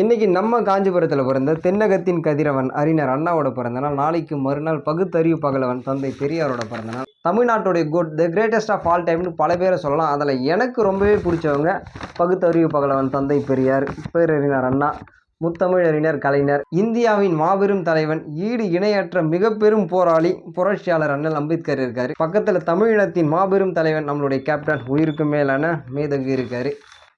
இன்றைக்கி நம்ம காஞ்சிபுரத்தில் பிறந்த தென்னகத்தின் கதிரவன் அறிஞர் அண்ணாவோட பிறந்தநாள் நாளைக்கு மறுநாள் பகுத்தறிவு பகலவன் தந்தை பெரியாரோட பிறந்தநாள். தமிழ்நாட்டுடைய good the greatest of all டைம்னு பல பேரை சொல்லலாம். அதில் எனக்கு ரொம்பவே பிடிச்சவங்க பகுத்தறிவு பகலவன் தந்தை பெரியார் பேரறிஞர் அண்ணா முத்தமிழறிஞர் கலைஞர். இந்தியாவின் மாபெரும் தலைவன் ஈடு இணையற்ற மிக பெரும் போராளி புரட்சியாளர் அண்ணல் அம்பேத்கர் இருக்கார். பக்கத்தில் தமிழினத்தின் மாபெரும் தலைவன் நம்மளுடைய கேப்டன் உயிருக்கு மேலான மேதகு இருக்கார்.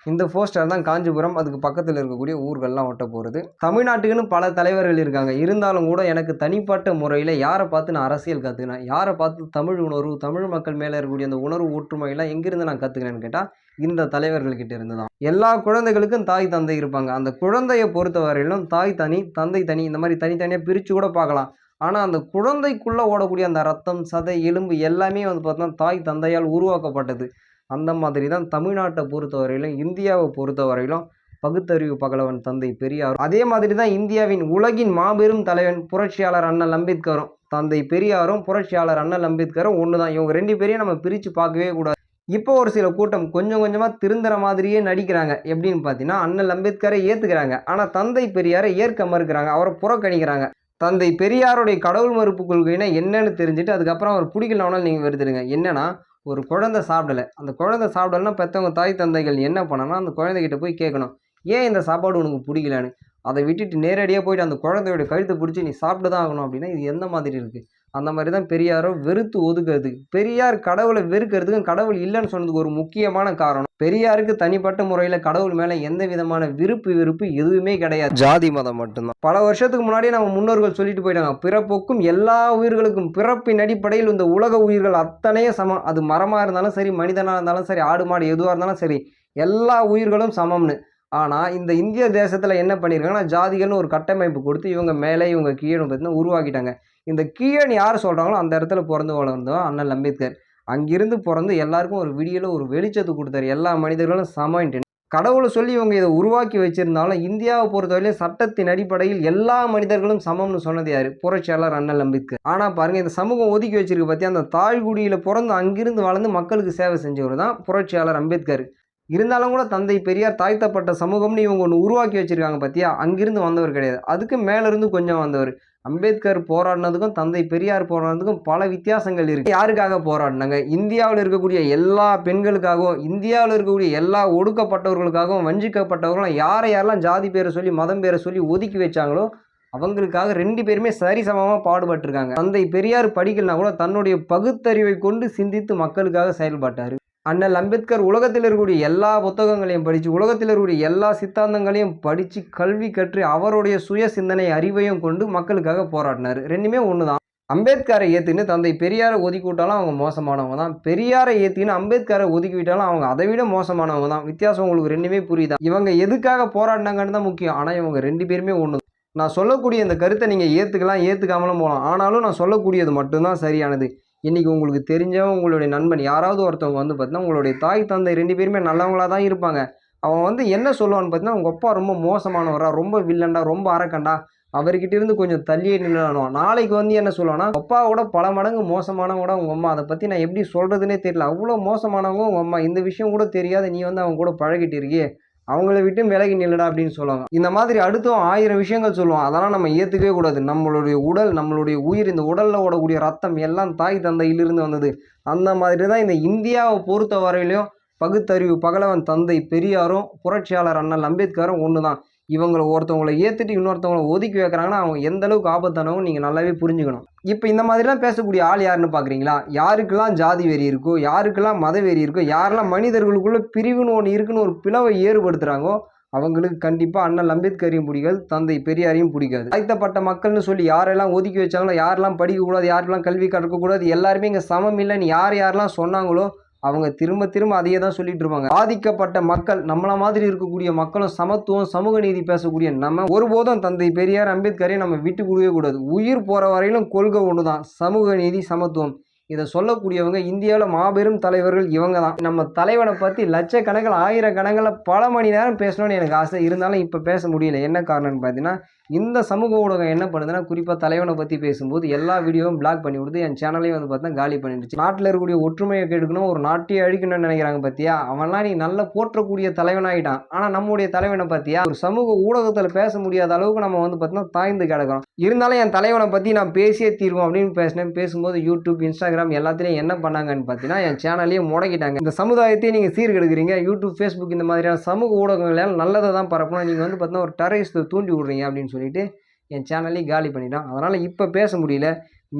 இந்த போஸ்டர் தான் காஞ்சிபுரம் அதுக்கு பக்கத்தில் இருக்கக்கூடிய ஊர்கள்லாம் ஒட்ட போகிறது தமிழ்நாட்டுக்குன்னு பல தலைவர்கள் இருக்காங்க. இருந்தாலும் கூட எனக்கு தனிப்பட்ட முறையில் யாரை பார்த்து நான் அரசியல் கற்றுக்கினேன் யாரை பார்த்து தமிழ் உணர்வு தமிழ் மக்கள் மேலே இருக்கக்கூடிய அந்த உணர்வு ஒற்றுமையெல்லாம் எங்கேருந்து நான் கற்றுக்கினேன்னு கேட்டால் இந்த தலைவர்கள்கிட்ட இருந்து தான். எல்லா குழந்தைகளுக்கும் தாய் தந்தை இருப்பாங்க. அந்த குழந்தையை பொறுத்தவரையிலும் தாய் தனி தந்தை தனி இந்த மாதிரி தனித்தனியாக பிரித்து கூட பார்க்கலாம். ஆனால் அந்த குழந்தைக்குள்ளே ஓடக்கூடிய அந்த ரத்தம் சதை எலும்பு எல்லாமே வந்து பார்த்தோன்னா தாய் தந்தையால் உருவாக்கப்பட்டது. அந்த மாதிரி தான் தமிழ்நாட்டை பொறுத்தவரையிலும் இந்தியாவை பொறுத்தவரையிலும் பகுத்தறிவு பகலவன் தந்தை பெரியார். அதே மாதிரி தான் இந்தியாவின் உலகின் மாபெரும் தலைவன் புரட்சியாளர் அண்ணல் அம்பேத்கரும் தந்தை பெரியாரும் புரட்சியாளர் அண்ணல் அம்பேத்கரும் ஒன்று தான். இவங்க ரெண்டு பேரையும் நம்ம பிரித்து பார்க்கவே கூடாது. இப்போ ஒரு சில கூட்டம் கொஞ்சம் கொஞ்சமாக திருந்துற மாதிரியே நடிக்கிறாங்க. எப்படின்னு பார்த்தீங்கன்னா அண்ணல் அம்பேத்கரை ஏற்றுக்கிறாங்க ஆனால் தந்தை பெரியாரை ஏற்க மறுக்கிறாங்க. அவரை புறக்கணிக்கிறாங்க. தந்தை பெரியாருடைய கடவுள் மறுப்பு கொள்கைனா என்னன்னு தெரிஞ்சுட்டு அதுக்கப்புறம் அவர் பிடிக்கலனாலும் நீங்கள் வருதுடுங்க என்னன்னா ஒரு குழந்தை சாப்பிடலை. அந்த குழந்தை சாப்பிடலன்னா பெற்றவங்க தாய் தந்தைகள் என்ன பண்ணனா அந்த குழந்தைகிட்ட போய் கேட்கணும். ஏன் இந்த சாப்பாடு உனக்கு பிடிக்கலன்னு? அதை விட்டுட்டு நேரடியாக போயிட்டு அந்த குழந்தையோட கழுத்தை பிடிச்சி நீ சாப்பிட்டு தான் ஆகணும் அப்படின்னா இது எந்த மாதிரி இருக்குது அந்த மாதிரி தான் பெரியாரோ வெறுத்து ஒதுக்கிறதுக்கு பெரியார் கடவுளை வெறுக்கிறதுக்கும் கடவுள் இல்லைன்னு சொன்னதுக்கு ஒரு முக்கியமான காரணம். பெரியாருக்கு தனிப்பட்ட முறையில் கடவுள் மேலே எந்த விதமான விருப்பு வெறுப்பு எதுவுமே கிடையாது. ஜாதி மதம் மட்டும்தான். பல வருஷத்துக்கு முன்னாடியே நம்ம முன்னோர்கள் சொல்லிட்டு போயிட்டாங்க. பிறப்புக்கும் எல்லா உயிர்களுக்கும் பிறப்பின் அடிப்படையில் இந்த உலக உயிர்கள் அத்தனையும் சமம். அது மரமாக இருந்தாலும் சரி மனிதனாக இருந்தாலும் சரி ஆடு மாடு எதுவாக இருந்தாலும் சரி எல்லா உயிர்களும் சமம்னு. ஆனால் இந்த இந்திய தேசத்தில் என்ன பண்ணியிருக்காங்கன்னா ஜாதிகள்னு ஒரு கட்டமைப்பு கொடுத்து இவங்க மேலே இவங்க கீழே பார்த்தீங்கன்னா உருவாக்கிட்டாங்க. இந்த கீழேன்னு யார் சொல்கிறாங்களோ அந்த இடத்துல பிறந்து வளர்ந்தோம் அண்ணன் அம்பேத்கர். அங்கிருந்து பிறந்து எல்லாருக்கும் ஒரு விடியல ஒரு வெளிச்சத்தை கொடுத்தாரு. எல்லா மனிதர்களும் சமன்ட்டு. கடவுளை சொல்லி இவங்க இதை உருவாக்கி வச்சிருந்தாலும் இந்தியாவை பொறுத்தவரையிலும் சட்டத்தின் அடிப்படையில் எல்லா மனிதர்களும் சமம்னு சொன்னது யாரு? புரட்சியாளர் அண்ணல் அம்பேத்கர். ஆனால் பாருங்க இந்த சமூகம் ஒதுக்கி வச்சிருக்கு பற்றி அந்த தாழ்குடியில் பிறந்து அங்கிருந்து வளர்ந்து மக்களுக்கு சேவை செஞ்சவர் தான் புரட்சியாளர் அம்பேத்கர். இருந்தாலும் கூட தந்தை பெரியார் தாழ்த்தப்பட்ட சமூகம்னு இவங்க ஒன்று உருவாக்கி வச்சுருக்காங்க பார்த்தியா அங்கிருந்து வந்தவர் கிடையாது. அதுக்கு மேலேருந்து கொஞ்சம் வந்தவர். அம்பேத்கர் போராடினதுக்கும் தந்தை பெரியார் போராடினதுக்கும் பல வித்தியாசங்கள் இருக்குது யாருக்காக போராடினாங்க? இந்தியாவில் இருக்கக்கூடிய எல்லா பெண்களுக்காகவும் இந்தியாவில் இருக்கக்கூடிய எல்லா ஒடுக்கப்பட்டவர்களுக்காகவும் வஞ்சிக்கப்பட்டவர்களும் யாரை யாரெல்லாம் ஜாதி பேரை சொல்லி மதம் பேரை சொல்லி ஒதுக்கி வச்சாங்களோ அவங்களுக்காக ரெண்டு பேருமே சரிசமமாக பாடுபட்டிருக்காங்க. தந்தை பெரியார் படிக்கலனா கூட தன்னுடைய பகுத்தறிவை கொண்டு சிந்தித்து மக்களுக்காக செயல்பட்டார். அண்ணல் அம்பேத்கர் உலகத்தில் இருக்கக்கூடிய எல்லா புத்தகங்களையும் படித்து உலகத்தில் இருக்கக்கூடிய எல்லா சித்தாந்தங்களையும் படித்து கல்வி கற்று அவருடைய சுய சிந்தனை அறிவையும் கொண்டு மக்களுக்காக போராடினார். ரெண்டுமே ஒன்று தான் அம்பேத்கரை ஏற்றுன்னு தந்தை பெரியாரை ஒதுக்கி விட்டாலும் அவங்க மோசமானவங்க தான். பெரியாரை ஏற்றின்னு அம்பேத்கரை ஒதுக்கி விட்டாலும் அவங்க அதை விட மோசமானவங்க தான். வித்தியாசம் உங்களுக்கு ரெண்டுமே புரியுதா? இவங்க எதுக்காக போராடினாங்கன்னு தான் முக்கியம். ஆனால் இவங்க ரெண்டு பேருமே ஒன்று நான் சொல்லக்கூடிய இந்த கருத்தை நீங்கள் ஏற்றுக்கலாம் ஏற்றுக்காமலும் போகலாம். ஆனாலும் நான் சொல்லக்கூடியது மட்டும்தான் சரியானது. இன்றைக்கி உங்களுக்கு தெரிஞ்சவன் உங்களுடைய நண்பன் யாராவது ஒருத்தவங்க வந்து பார்த்தீங்கன்னா உங்களுடைய தாய் தந்தை ரெண்டு பேருமே நல்லவங்களாக தான் இருப்பாங்க. அவன் வந்து என்ன சொல்லுவான்னு பார்த்தீங்கன்னா உங்கள் அப்பா ரொம்ப மோசமானவரா ரொம்ப வில்லண்டா ரொம்ப அரக்கண்டா அவர்கிட்ட இருந்து கொஞ்சம் தள்ளியே நின்றுவான் நாளைக்கு வந்து என்ன சொல்லுவான்னா அப்பாவோட பல மடங்கு மோசமானவங்க கூட உங்கள் அம்மா அதை பற்றி நான் எப்படி சொல்கிறதுனே தெரியல. அவ்வளோ மோசமானவங்க உங்கள் அம்மா. இந்த விஷயம் கூட தெரியாது நீ வந்து அவங்க கூட பழகிட்டு இருக்கியே. அவங்கள விட்டு விலகி நில்லடா அப்படின்னு சொல்லுவாங்க. இந்த மாதிரி அடுத்தும் ஆயிரம் விஷயங்கள் சொல்லுவோம் அதெல்லாம் நம்ம ஏற்றுக்கவே கூடாது. நம்மளுடைய உடல் நம்மளுடைய உயிர் இந்த உடலில் ஓடக்கூடிய ரத்தம் எல்லாம் தாய் தந்தையிலிருந்து வந்தது. அந்த மாதிரி தான் இந்த இந்தியாவை பொறுத்த வரையிலையும் பகுத்தறிவு பகலவன் தந்தை பெரியாரும் புரட்சியாளர் அண்ணல் அம்பேத்கரும் ஒன்று தான் இவங்களை ஒருத்தவங்களை ஏற்றுட்டு இன்னொருத்தவங்களை ஒதுக்கி வைக்கிறாங்கன்னா அவங்க எந்த அளவுக்கு ஆபத்தானவங்க நீங்கள் நல்லாவே புரிஞ்சுக்கணும். இப்போ இந்த மாதிரிலாம் பேசக்கூடிய ஆள் யாருன்னு பார்க்குறீங்களா யாருக்கெல்லாம் ஜாதி வெறி இருக்கோ யாருக்கெல்லாம் மத வெறி இருக்கோ யாரெல்லாம் மனிதர்களுக்குள்ளே பிரிவுன்னு ஒன்று இருக்குன்னு ஒரு பிளவை ஏற்படுத்துகிறாங்கோ அவங்களுக்கு கண்டிப்பாக அண்ணன் அம்பேத்கரையும் பிடிக்காது தந்தை பெரியாரையும் பிடிக்காது. தாழ்த்தப்பட்ட மக்கள்னு சொல்லி யாரெல்லாம் ஒதுக்கி வச்சாங்களோ யாரெல்லாம் படிக்கக்கூடாது யாரெல்லாம் கல்வி கற்கக்கூடாது எல்லாருமே இங்கே சமம் இல்லைன்னு யார் யாரெல்லாம் சொன்னாங்களோ அவங்க திரும்ப திரும்ப அதையே தான் சொல்லிட்டு இருப்பாங்க. பாதிக்கப்பட்ட மக்கள் நம்மள மாதிரி இருக்கக்கூடிய மக்களும் சமத்துவம் சமூக நீதி பேசக்கூடிய நம்ம ஒருபோதும் தந்தை பெரியார் அம்பேத்கரை நம்ம விட்டு கொடுக்கவே கூடாது. உயிர் போகிற வரையிலும் கொள்கை ஒன்று தான் சமூக நீதி சமத்துவம். இதை சொல்லக்கூடியவங்க இந்தியாவில் மாபெரும் தலைவர்கள் இவங்க தான். நம்ம தலைவனை பற்றி லட்சக்கணக்கில் ஆயிரக்கணக்கில் பல மணி நேரம் பேசணும்னு எனக்கு ஆசை. இருந்தாலும் இப்போ பேச முடியல. என்ன காரணம்னு பார்த்தீங்கன்னா இந்த சமூக ஊடகம் என்ன பண்ணுதுன்னா குறிப்பாக தலைவனை பற்றி பேசும்போது எல்லா வீடியோவும் பிளாக் பண்ணி கொடுத்து என் சேனலையும் வந்து பார்த்தா காலி பண்ணிடுச்சு. நாட்டில் இருக்கக்கூடிய ஒற்றுமையை கெடுக்கணும் ஒரு நாட்டையே அழிக்கணும்னு நினைக்கிறாங்க பார்த்தியா அவன்லாம் நீ நல்ல போற்றக்கூடிய தலைவனாகிட்டான் ஆனால் நம்முடைய தலைவனை பார்த்தியா ஒரு சமூக ஊடகத்தில் பேச முடியாத அளவுக்கு நம்ம வந்து பார்த்தோம்னா தாய்ந்து கிடக்கிறோம். இருந்தாலும் என் தலைவனை பற்றி நான் பேசியே தீர்வோம் அப்படின்னு பேசினேன். பேசும்போது யூடியூப் இன்ஸ்டாகிராம் எல்லாத்துலேயும் என்ன பண்ணாங்கன்னு பார்த்தீங்கன்னா என் சேனலையும் முடக்கிட்டாங்க. இந்த சமுதாயத்தையும் நீங்கள் சீர்கெடுக்கிறீங்க. யூடியூப் ஃபேஸ்புக் இந்த மாதிரியான சமூக ஊடகங்களால் நல்லதை தான் பரப்பணும். நீங்கள் வந்து பார்த்தீங்கன்னா ஒரு டெரரிஸ்ட்டை தூண்டி விடுறீங்க அப்படின்னு சொல்லிட்டு என் சேனலையும் காலி பண்ணிட்டான். அதனால் இப்போ பேச முடியல.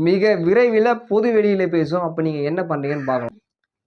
மிக விரைவில் பொது வெளியில் பேசும் அப்போ நீங்கள் என்ன பண்ணுறீங்கன்னு பார்க்கலாம்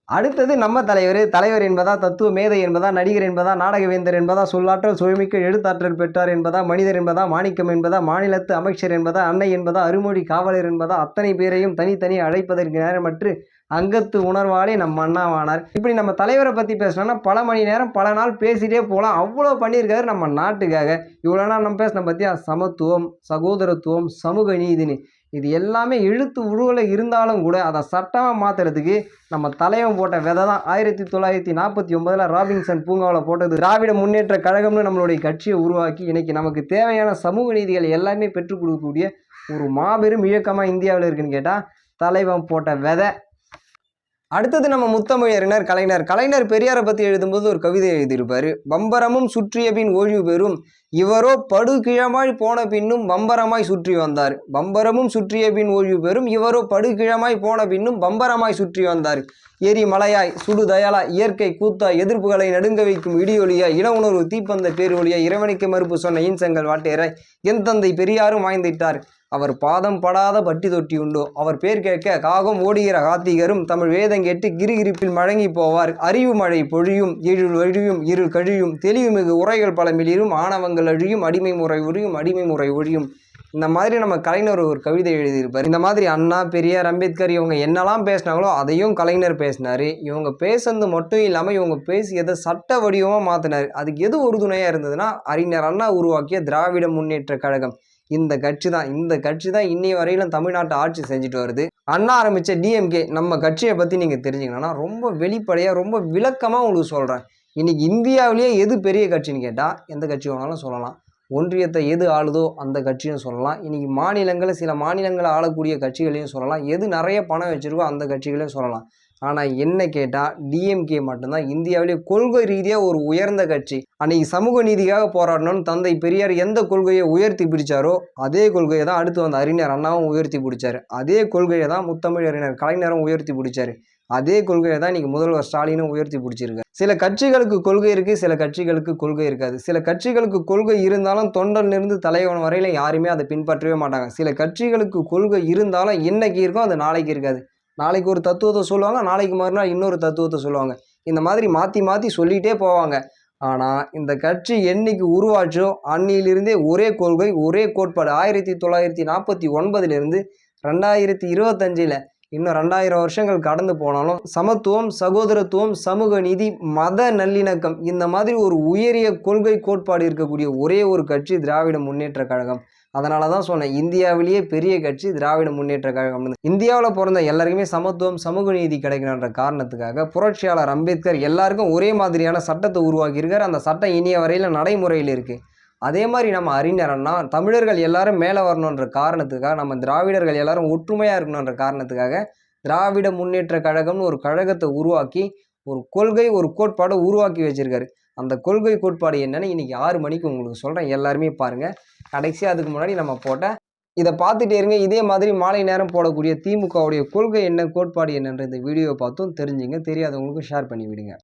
அடுத்தது நம்ம தலைவர் தலைவர் என்பதா தத்துவ மேதை என்பதா நடிகர் என்பதா நாடகவேந்தர் என்பதா சொல்லாற்றல் சுயமிக்க எழுத்தாற்றல் பெற்றார் என்பதா மனிதர் என்பதா மாணிக்கம் என்பதா மாநிலத்து அமைச்சர் என்பதா அன்னை என்பதா அருமொழி காவலர் என்பதா அத்தனை பேரையும் தனித்தனி அழைப்பதற்கு நேரமற்று அங்கத்து உணர்வாலே நம்ம அண்ணாவானார். இப்படி நம்ம தலைவரை பற்றி பேசணும்னா பல மணி நேரம் பல நாள் பேசிட்டே போகலாம் அவ்வளோ பண்ணியிருக்காரு நம்ம நாட்டுக்காக. இவ்வளோ நாள் நம்ம பேசின பற்றியா சமத்துவம் சகோதரத்துவம் சமூக நீதினு இது எல்லாமே எழுத்து உருவில் இருந்தாலும் கூட அதை சட்டமாக மாற்றுறதுக்கு நம்ம தலைவன் போட்ட விதை தான். ஆயிரத்தி தொள்ளாயிரத்தி நாற்பத்தி ஒன்பதில் ராபின்சன் பூங்காவில் போட்டது திராவிட முன்னேற்ற கழகம்னு நம்மளுடைய கட்சியை உருவாக்கி இன்றைக்கி நமக்கு தேவையான சமூக நீதிகள் எல்லாமே பெற்றுக் கொடுக்கக்கூடிய ஒரு மாபெரும் இயக்கமாக இந்தியாவில் இருக்குன்னு கேட்டால் தலைவன் போட்ட விதை அடுத்தது நம்ம முத்தமிழறிஞர் கலைஞர். கலைஞர் பெரியாரை பற்றி எழுதும்போது ஒரு கவிதை எழுதியிருப்பார். பம்பரமும் சுற்றிய பின் ஓய்வு பெறும். இவரோ படுகிழமாய் போன பின்னும் பம்பரமாய் சுற்றி வந்தார். பம்பரமும் சுற்றிய பின் ஓய்வு பெறும். இவரோ படுகிழமாய் போன பின்னும் பம்பரமாய் சுற்றி வந்தார். எரி மலையாய் சுடு இயற்கை கூத்தாய் எதிர்ப்புகளை நடுங்க வைக்கும் இடியொலியாய் இன உணர்வு தீப்பந்த பேரொலியாய் இறைவனுக்கு மறுப்பு சொன்ன ஈன்சங்கள் வாட்டேராய் என் தந்தை பெரியாரும் வாய்ந்திட்டார். அவர் பாதம் படாத பட்டி தொட்டி உண்டோ? அவர் பேர் கேட்க காகம் ஓடுகிற காத்திகரும் தமிழ் வேதம் கேட்டு கிரிகிரிப்பில் மழங்கி போவார். அறிவு மழை பொழியும் இருள் ஒழியும் இருள் கழியும் தெளிவுமிகு உரைகள் பல மிளிரும் ஆணவங்கள் அழியும் அடிமை முறை ஒழியும் அடிமை முறை ஒழியும். இந்த மாதிரி நம்ம கலைஞர் ஒரு கவிதை எழுதியிருப்பார். இந்த மாதிரி அண்ணா பெரியார் அம்பேத்கர் இவங்க என்னெல்லாம் பேசினாங்களோ அதையும் கலைஞர் பேசினார். இவங்க பேசுனது மட்டும் இல்லாமல் இவங்க பேசியதை சட்ட வடிவமாக மாற்றினார் அதுக்கு எது உறுதுணையாக இருந்ததுன்னா அறிஞர் அண்ணா உருவாக்கிய திராவிட முன்னேற்ற கழகம். இந்த கட்சி தான். இந்த கட்சி தான் இன்னைய வரையிலும் தமிழ்நாட்டை ஆட்சி செஞ்சுட்டு வருது. அண்ணா ஆரம்பித்த டிஎம்கே நம்ம கட்சியை பற்றி நீங்கள் தெரிஞ்சுக்கணும்னா ரொம்ப வெளிப்படையாக ரொம்ப விளக்கமாக உங்களுக்கு சொல்கிறேன் இன்றைக்கி இந்தியாவிலேயே எது பெரிய கட்சின்னு கேட்டால் எந்த கட்சி வேணாலும் சொல்லலாம். ஒன்றியத்தை எது ஆளுதோ அந்த கட்சியும் சொல்லலாம். இன்றைக்கி மாநிலங்களில் சில மாநிலங்களை ஆளக்கூடிய கட்சிகளையும் சொல்லலாம். எது நிறைய பணம் வச்சுருக்கோ அந்த கட்சிகளையும் சொல்லலாம். ஆனால் என்ன கேட்டால் டிஎம்கே மட்டும்தான் இந்தியாவிலே கொள்கை ரீதியாக ஒரு உயர்ந்த கட்சி. அன்னைக்கு சமூக நீதிக்காக போராடணும்னு தந்தை பெரியார் எந்த கொள்கையை உயர்த்தி பிடிச்சாரோ அதே கொள்கையை தான் அடுத்து வந்த அறிஞர் அண்ணாவும் உயர்த்தி பிடிச்சாரு. அதே கொள்கையை தான் முத்தமிழ் அறிஞர் கலைஞரும் உயர்த்தி பிடிச்சாரு. அதே கொள்கையை தான் இன்றைக்கி முதல்வர் ஸ்டாலினும் உயர்த்தி பிடிச்சிருக்கு சில கட்சிகளுக்கு கொள்கை இருக்குது சில கட்சிகளுக்கு கொள்கை இருக்காது. சில கட்சிகளுக்கு கொள்கை இருந்தாலும் தொண்டனிலிருந்து தலைவன் வரையில் யாருமே அதை பின்பற்றவே மாட்டாங்க. சில கட்சிகளுக்கு கொள்கை இருந்தாலும் என்னைக்கு இருக்கும் அது நாளைக்கு இருக்காது. நாளைக்கு ஒரு தத்துவத்தை சொல்லுவாங்க நாளைக்கு மறுநாள் இன்னொரு தத்துவத்தை சொல்லுவாங்க. இந்த மாதிரி மாற்றி மாற்றி சொல்லிகிட்டே போவாங்க. ஆனால் இந்த கட்சி என்னைக்கு உருவாச்சோ அன்னியிலிருந்தே ஒரே கொள்கை ஒரே கோட்பாடு. ஆயிரத்தி தொள்ளாயிரத்தி நாற்பத்தி ஒன்பதுலேருந்து ரெண்டாயிரத்தி இருபத்தஞ்சில் இன்னும் ரெண்டாயிரம் வருஷங்கள் கடந்து போனாலும் சமத்துவம் சகோதரத்துவம் சமூக நீதி மத நல்லிணக்கம் இந்த மாதிரி ஒரு உயரிய கொள்கை கோட்பாடு இருக்கக்கூடிய ஒரே ஒரு கட்சி திராவிட முன்னேற்ற கழகம். அதனால தான் சொன்னேன் இந்தியாவிலேயே பெரிய கட்சி திராவிட முன்னேற்ற கழகம். இந்தியாவில் பிறந்த எல்லாருக்குமே சமத்துவம் சமூக நீதி கிடைக்கணுன்ற காரணத்துக்காக புரட்சியாளர் அம்பேத்கர் எல்லாருக்கும் ஒரே மாதிரியான சட்டத்தை உருவாக்கியிருக்கார். அந்த சட்டம் இனிய வரையில் நடைமுறையில் இருக்குது அதே மாதிரி நம்ம அறிஞரன்னா தமிழர்கள் எல்லாரும் மேலே வரணுன்ற காரணத்துக்காக நம்ம திராவிடர்கள் எல்லாரும் ஒற்றுமையாக இருக்கணுன்ற காரணத்துக்காக திராவிட முன்னேற்ற கழகம்னு ஒரு கழகத்தை உருவாக்கி ஒரு கொள்கை ஒரு கோட்பாடை உருவாக்கி வச்சிருக்காரு. அந்த கொள்கை கோட்பாடு என்னென்னு இன்றைக்கி ஆறு மணிக்கு உங்களுக்கு சொல்கிறேன் எல்லாருமே பாருங்கள் கடைசியாக அதுக்கு முன்னாடி நம்ம போட்ட இதை பார்த்துட்டே இருங்க. இதே மாதிரி மாலை நேரம் போடக்கூடிய திமுகவுடைய கொள்கை என்ன கோட்பாடு என்னன்ற இந்த வீடியோவை பார்த்தும் தெரிஞ்சுங்க. தெரியாதவங்களுக்கும் ஷேர் பண்ணி விடுங்க.